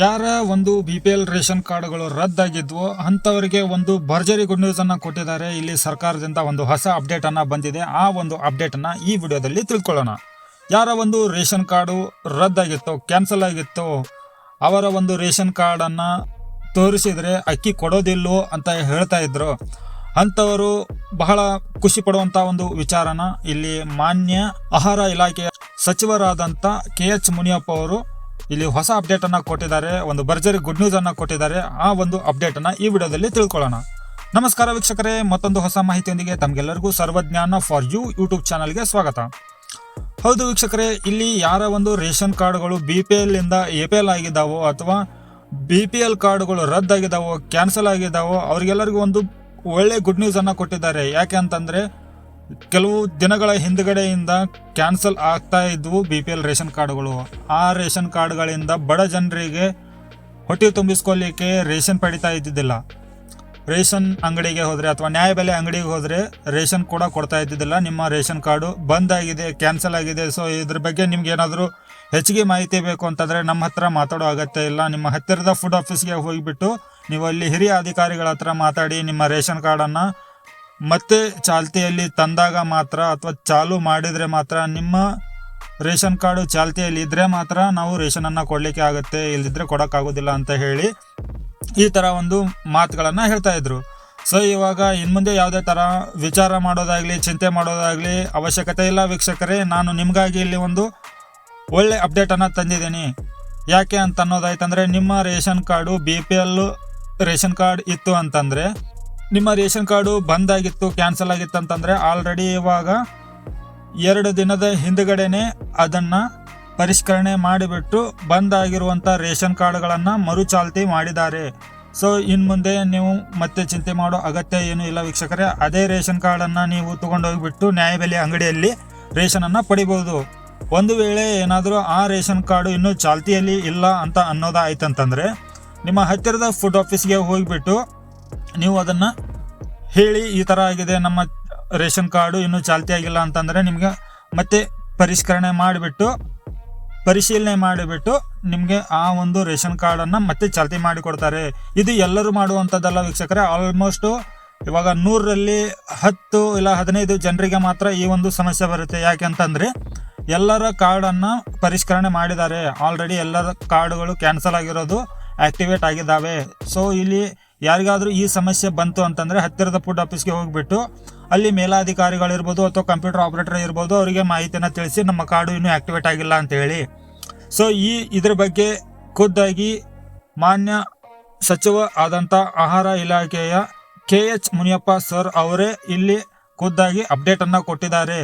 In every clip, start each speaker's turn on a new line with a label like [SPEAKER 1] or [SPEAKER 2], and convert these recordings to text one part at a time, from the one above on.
[SPEAKER 1] ಯಾರ ಒಂದು B P L ration ಕಾರ್ಡ್ಗಳು ರದ್ದಾಗಿದ್ವು ಅಂಥವರಿಗೆ ಒಂದು ಭರ್ಜರಿ ಗುಡ್ ನ್ಯೂಸನ್ನು ಕೊಟ್ಟಿದ್ದಾರೆ. ಇಲ್ಲಿ ಸರ್ಕಾರದಿಂದ ಒಂದು ಹೊಸ ಅಪ್ಡೇಟ್ ಅನ್ನ ಬಂದಿದೆ. ಆ ಒಂದು ಅಪ್ಡೇಟ್ ಅನ್ನ ಈ ವಿಡಿಯೋದಲ್ಲಿ ತಿಳ್ಕೊಳ್ಳೋಣ. ಯಾರ ಒಂದು ರೇಷನ್ ಕಾರ್ಡು ರದ್ದಾಗಿತ್ತು, ಕ್ಯಾನ್ಸಲ್ ಆಗಿತ್ತು, ಅವರ ಒಂದು ರೇಷನ್ ಕಾರ್ಡ್ ತೋರಿಸಿದರೆ ಅಕ್ಕಿ ಕೊಡೋದಿಲ್ಲೋ ಅಂತ ಹೇಳ್ತಾ ಇದ್ರು. ಅಂಥವರು ಬಹಳ ಖುಷಿ ಪಡುವಂತ ಒಂದು ವಿಚಾರನ ಇಲ್ಲಿ ಮಾನ್ಯ ಆಹಾರ ಇಲಾಖೆಯ ಸಚಿವರಾದಂಥ ಕೆ ಎಚ್ ಮುನಿಯಪ್ಪ ಅವರು ಇಲ್ಲಿ ಹೊಸ ಅಪ್ಡೇಟ್ ಅನ್ನ ಕೊಟ್ಟಿದ್ದಾರೆ, ಒಂದು ಭರ್ಜರಿ ಗುಡ್ ನ್ಯೂಸ್ ಅನ್ನ ಕೊಟ್ಟಿದ್ದಾರೆ. ಆ ಒಂದು ಅಪ್ಡೇಟ್ ಅನ್ನ ಈ ವಿಡಿಯೋದಲ್ಲಿ ತಿಳ್ಕೊಳ್ಳೋಣ. ನಮಸ್ಕಾರ ವೀಕ್ಷಕರೇ, ಮತ್ತೊಂದು ಹೊಸ ಮಾಹಿತಿಯೊಂದಿಗೆ ತಮಗೆಲ್ಲರಿಗೂ ಸರ್ವಜ್ಞಾನ ಫಾರ್ ಯು ಯೂಟ್ಯೂಬ್ ಚಾನಲ್ಗೆ ಸ್ವಾಗತ. ಹೌದು ವೀಕ್ಷಕರೇ, ಇಲ್ಲಿ ಯಾರ ಒಂದು ರೇಷನ್ ಕಾರ್ಡ್ಗಳು ಬಿ ಪಿ ಎಲ್ ಇಂದ ಎ ಪಿ ಎಲ್ ಆಗಿದ್ದಾವೋ ಅಥವಾ ಬಿ ಪಿ ಎಲ್ ಕಾರ್ಡ್ಗಳು ರದ್ದಾಗಿದ್ದಾವೋ ಕ್ಯಾನ್ಸಲ್ ಆಗಿದ್ದಾವೋ, ಅವ್ರಿಗೆಲ್ಲರಿಗೂ ಒಂದು ಒಳ್ಳೆ ಗುಡ್ ನ್ಯೂಸ್ ಅನ್ನ ಕೊಟ್ಟಿದ್ದಾರೆ. ಯಾಕೆ ಅಂತಂದ್ರೆ ಕೆಲವು ದಿನಗಳ ಹಿಂದ್ಗಡೆಯಿಂದ ಕ್ಯಾನ್ಸಲ್ ಆಗ್ತಾ ಇದ್ವು ಬಿ ಪಿ ಎಲ್ ರೇಷನ್ ಕಾರ್ಡ್ಗಳು. ಆ ರೇಷನ್ ಕಾರ್ಡ್ಗಳಿಂದ ಬಡ ಜನರಿಗೆ ಹೊಟ್ಟೆ ತುಂಬಿಸ್ಕೊಳ್ಳಿಕ್ಕೆ ರೇಷನ್ ಪಡಿತಾ ಇದ್ದಿದ್ದಿಲ್ಲ. ರೇಷನ್ ಅಂಗಡಿಗೆ ಹೋದರೆ ಅಥವಾ ನ್ಯಾಯಬೆಲೆ ಅಂಗಡಿಗೆ ಹೋದರೆ ರೇಷನ್ ಕೂಡ ಕೊಡ್ತಾ ಇದ್ದಿದ್ದಿಲ್ಲ. ನಿಮ್ಮ ರೇಷನ್ ಕಾರ್ಡು ಬಂದ್ ಆಗಿದೆ, ಕ್ಯಾನ್ಸಲ್ ಆಗಿದೆ. ಸೊ ಇದ್ರ ಬಗ್ಗೆ ನಿಮ್ಗೆ ಏನಾದರೂ ಹೆಚ್ಚಿಗೆ ಮಾಹಿತಿ ಬೇಕು ಅಂತಂದರೆ ನಮ್ಮ ಹತ್ರ ಮಾತಾಡೋ ಅಗತ್ಯ ಇಲ್ಲ. ನಿಮ್ಮ ಹತ್ತಿರದ ಫುಡ್ ಆಫೀಸ್ಗೆ ಹೋಗಿಬಿಟ್ಟು ನೀವು ಅಲ್ಲಿ ಹಿರಿಯ ಅಧಿಕಾರಿಗಳ ಹತ್ರ ಮಾತಾಡಿ ನಿಮ್ಮ ರೇಷನ್ ಕಾರ್ಡನ್ನು ಮತ್ತೆ ಚಾಲ್ತಿಯಲ್ಲಿ ತಂದಾಗ ಮಾತ್ರ ಅಥವಾ ಚಾಲು ಮಾಡಿದರೆ ಮಾತ್ರ ನಿಮ್ಮ ರೇಷನ್ ಕಾರ್ಡು ಚಾಲ್ತಿಯಲ್ಲಿ ಇದ್ದರೆ ಮಾತ್ರ ನಾವು ರೇಷನನ್ನು ಕೊಡಲಿಕ್ಕೆ ಆಗುತ್ತೆ ಇಲ್ಲದಿದ್ದರೆ ಕೊಡೋಕ್ಕಾಗೋದಿಲ್ಲ ಅಂತ ಹೇಳಿ ಈ ಥರ ಒಂದು ಮಾತುಗಳನ್ನು ಹೇಳ್ತಾ ಇದ್ರು. ಸೊ ಇವಾಗ ಇನ್ನು ಮುಂದೆ ಯಾವುದೇ ಥರ ವಿಚಾರ ಮಾಡೋದಾಗಲಿ, ಚಿಂತೆ ಮಾಡೋದಾಗಲಿ ಅವಶ್ಯಕತೆ ಇಲ್ಲ ವೀಕ್ಷಕರೇ, ನಾನು ನಿಮಗಾಗಿ ಇಲ್ಲಿ ಒಂದು ಒಳ್ಳೆ ಅಪ್ಡೇಟನ್ನು ತಂದಿದ್ದೀನಿ. ಯಾಕೆ ಅಂತ ಅನ್ನೋದಾಯ್ತಂದರೆ, ನಿಮ್ಮ ration card B P L ration card ಇತ್ತು ಅಂತಂದರೆ ನಿಮ್ಮ ರೇಷನ್ ಕಾರ್ಡು ಬಂದ್ ಆಗಿತ್ತು, ಕ್ಯಾನ್ಸಲ್ ಆಗಿತ್ತು ಅಂತಂದರೆ ಆಲ್ರೆಡಿ ಇವಾಗ ಎರಡು ದಿನದ ಹಿಂದುಗಡೆನೆ ಅದನ್ನು ಪರಿಷ್ಕರಣೆ ಮಾಡಿಬಿಟ್ಟು ಬಂದ್ ಆಗಿರುವಂಥ ರೇಷನ್ ಕಾರ್ಡ್ಗಳನ್ನು ಮರುಚಾಲ್ತಿ ಮಾಡಿದ್ದಾರೆ. ಸೊ ಇನ್ನು ಮುಂದೆ ನೀವು ಮತ್ತೆ ಚಿಂತೆ ಮಾಡೋ ಅಗತ್ಯ ಏನೂ ಇಲ್ಲ ವೀಕ್ಷಕರೇ. ಅದೇ ರೇಷನ್ ಕಾರ್ಡನ್ನು ನೀವು ತೊಗೊಂಡೋಗಿಬಿಟ್ಟು ನ್ಯಾಯಬೆಲೆ ಅಂಗಡಿಯಲ್ಲಿ ರೇಷನನ್ನು ಪಡಿಬೋದು. ಒಂದು ವೇಳೆ ಏನಾದರೂ ಆ ರೇಷನ್ ಕಾರ್ಡು ಇನ್ನೂ ಚಾಲ್ತಿಯಲ್ಲಿ ಇಲ್ಲ ಅಂತ ಅನ್ನೋದಾಯ್ತಂತಂದರೆ, ನಿಮ್ಮ ಹತ್ತಿರದ ಫುಡ್ ಆಫೀಸ್ಗೆ ಹೋಗಿಬಿಟ್ಟು ನೀವು ಅದನ್ನು ಹೇಳಿ ಈ ಥರ ಆಗಿದೆ, ನಮ್ಮ ರೇಷನ್ ಕಾರ್ಡು ಇನ್ನೂ ಚಾಲ್ತಿ ಆಗಿಲ್ಲ ಅಂತಂದರೆ ನಿಮಗೆ ಮತ್ತೆ ಪರಿಷ್ಕರಣೆ ಮಾಡಿಬಿಟ್ಟು, ಪರಿಶೀಲನೆ ಮಾಡಿಬಿಟ್ಟು ನಿಮಗೆ ಆ ಒಂದು ರೇಷನ್ ಕಾರ್ಡನ್ನು ಮತ್ತೆ ಚಾಲ್ತಿ ಮಾಡಿಕೊಡ್ತಾರೆ ಇದು ಎಲ್ಲರೂ ಮಾಡುವಂಥದ್ದಲ್ಲ ವೀಕ್ಷಕರೇ ಆಲ್ಮೋಸ್ಟು ಇವಾಗ ನೂರರಲ್ಲಿ ಹತ್ತು ಇಲ್ಲ ಹದಿನೈದು ಜನರಿಗೆ ಮಾತ್ರ ಈ ಒಂದು ಸಮಸ್ಯೆ ಬರುತ್ತೆ. ಯಾಕೆ ಅಂತಂದರೆ ಎಲ್ಲರ ಕಾರ್ಡನ್ನು ಪರಿಷ್ಕರಣೆ ಮಾಡಿದ್ದಾರೆ. ಆಲ್ರೆಡಿ ಎಲ್ಲರ ಕಾರ್ಡುಗಳು ಕ್ಯಾನ್ಸಲ್ ಆಗಿರೋದು ಆಕ್ಟಿವೇಟ್ ಆಗಿದ್ದಾವೆ. ಸೊ ಇಲ್ಲಿ ಯಾರಿಗಾದ್ರೂ ಈ ಸಮಸ್ಯೆ ಬಂತು ಅಂತಂದರೆ ಹತ್ತಿರದ ಫುಡ್ ಆಫೀಸ್ಗೆ ಹೋಗಿಬಿಟ್ಟು ಅಲ್ಲಿ ಮೇಲಾಧಿಕಾರಿಗಳಿರ್ಬೋದು ಅಥವಾ ಕಂಪ್ಯೂಟರ್ ಆಪರೇಟರ್ ಇರ್ಬೋದು ಅವರಿಗೆ ಮಾಹಿತಿನ ತಿಳಿಸಿ ನಮ್ಮ ಕಾರ್ಡು ಇನ್ನೂ ಆಕ್ಟಿವೇಟ್ ಆಗಿಲ್ಲ ಅಂತ ಹೇಳಿ ಸೊ ಈ ಇದ್ರ ಬಗ್ಗೆ ಖುದ್ದಾಗಿ ಮಾನ್ಯ ಸಚಿವ ಆದಂಥ ಆಹಾರ ಇಲಾಖೆಯ ಕೆ ಎಚ್ ಮುನಿಯಪ್ಪ ಸರ್ ಅವರೇ ಇಲ್ಲಿ ಖುದ್ದಾಗಿ ಅಪ್ಡೇಟನ್ನು ಕೊಟ್ಟಿದ್ದಾರೆ.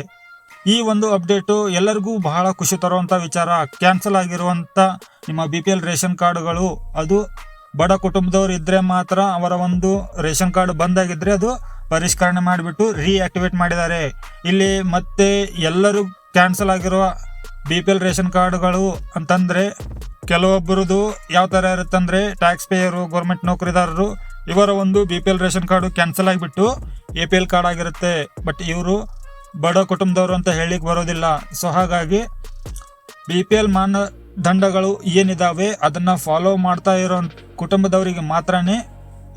[SPEAKER 1] ಈ ಒಂದು ಅಪ್ಡೇಟು ಎಲ್ಲರಿಗೂ ಬಹಳ ಖುಷಿ ತರುವಂಥ ವಿಚಾರ. ಕ್ಯಾನ್ಸಲ್ ಆಗಿರುವಂಥ ನಿಮ್ಮ ಬಿ ಪಿ ಎಲ್ ರೇಷನ್ ಕಾರ್ಡ್ಗಳು ಅದು ಬಡ ಕುಟುಂಬದವರು ಇದ್ದರೆ ಮಾತ್ರ ಅವರ ಒಂದು ರೇಷನ್ ಕಾರ್ಡ್ ಬಂದಾಗಿದ್ದರೆ ಅದು ಪರಿಷ್ಕರಣೆ ಮಾಡಿಬಿಟ್ಟು ರೀಆಕ್ಟಿವೇಟ್ ಮಾಡಿದ್ದಾರೆ. ಇಲ್ಲಿ ಮತ್ತೆ ಎಲ್ಲರೂ ಕ್ಯಾನ್ಸಲ್ ಆಗಿರುವ ಬಿ ಪಿ ಎಲ್ ರೇಷನ್ ಕಾರ್ಡ್ಗಳು ಅಂತಂದರೆ ಕೆಲವೊಬ್ಬರದು ಯಾವ ಥರ ಇರುತ್ತಂದರೆ ಟ್ಯಾಕ್ಸ್ ಪೇಯರು ಗೌರ್ಮೆಂಟ್ ನೌಕರಿದಾರರು ಇವರ ಒಂದು B P L ration card cancel ಆಗಿಬಿಟ್ಟು ಎ ಪಿ ಎಲ್ ಕಾರ್ಡ್ ಆಗಿರುತ್ತೆ. ಬಟ್ ಇವರು ಬಡ ಕುಟುಂಬದವರು ಅಂತ ಹೇಳಿಕ್ಕೆ ಬರೋದಿಲ್ಲ. ಸೊ ಹಾಗಾಗಿ ಬಿ ಪಿ ಎಲ್ ಮಾನದಂಡಗಳು ಏನಿದಾವೆ ಅದನ್ನು ಫಾಲೋ ಮಾಡ್ತಾ ಇರೋ ಕುಟುಂಬದವರಿಗೆ ಮಾತ್ರನೇ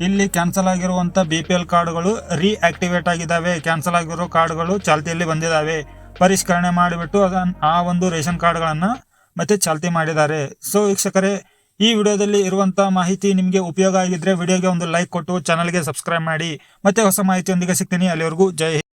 [SPEAKER 1] ಇಲ್ಲಿ ಕ್ಯಾನ್ಸಲ್ ಆಗಿರುವಂಥ ಬಿ ಪಿ ಎಲ್ ಕಾರ್ಡ್ಗಳು ರೀಆಕ್ಟಿವೇಟ್ ಆಗಿದ್ದಾವೆ ಕ್ಯಾನ್ಸಲ್ ಆಗಿರೋ ಕಾರ್ಡ್ಗಳು ಚಾಲ್ತಿಯಲ್ಲಿ ಬಂದಿದ್ದಾವೆ ಪರಿಷ್ಕರಣೆ ಮಾಡಿಬಿಟ್ಟು ಅದನ್ನು ಆ ಒಂದು ರೇಷನ್ ಕಾರ್ಡ್ಗಳನ್ನು ಮತ್ತೆ ಚಾಲ್ತಿ ಮಾಡಿದ್ದಾರೆ. ಸೊ ವೀಕ್ಷಕರೇ, ಈ ವಿಡಿಯೋದಲ್ಲಿ ಇರುವಂಥ ಮಾಹಿತಿ ನಿಮಗೆ ಉಪಯೋಗ ಆಗಿದ್ರೆ ವಿಡಿಯೋಗೆ ಒಂದು ಲೈಕ್ ಕೊಟ್ಟು ಚಾನಲ್ಗೆ ಸಬ್ಸ್ಕ್ರೈಬ್ ಮಾಡಿ. ಮತ್ತೆ ಹೊಸ ಮಾಹಿತಿಯೊಂದಿಗೆ ಸಿಗ್ತೀನಿ. ಅಲ್ಲಿವರೆಗೂ ಜೈ.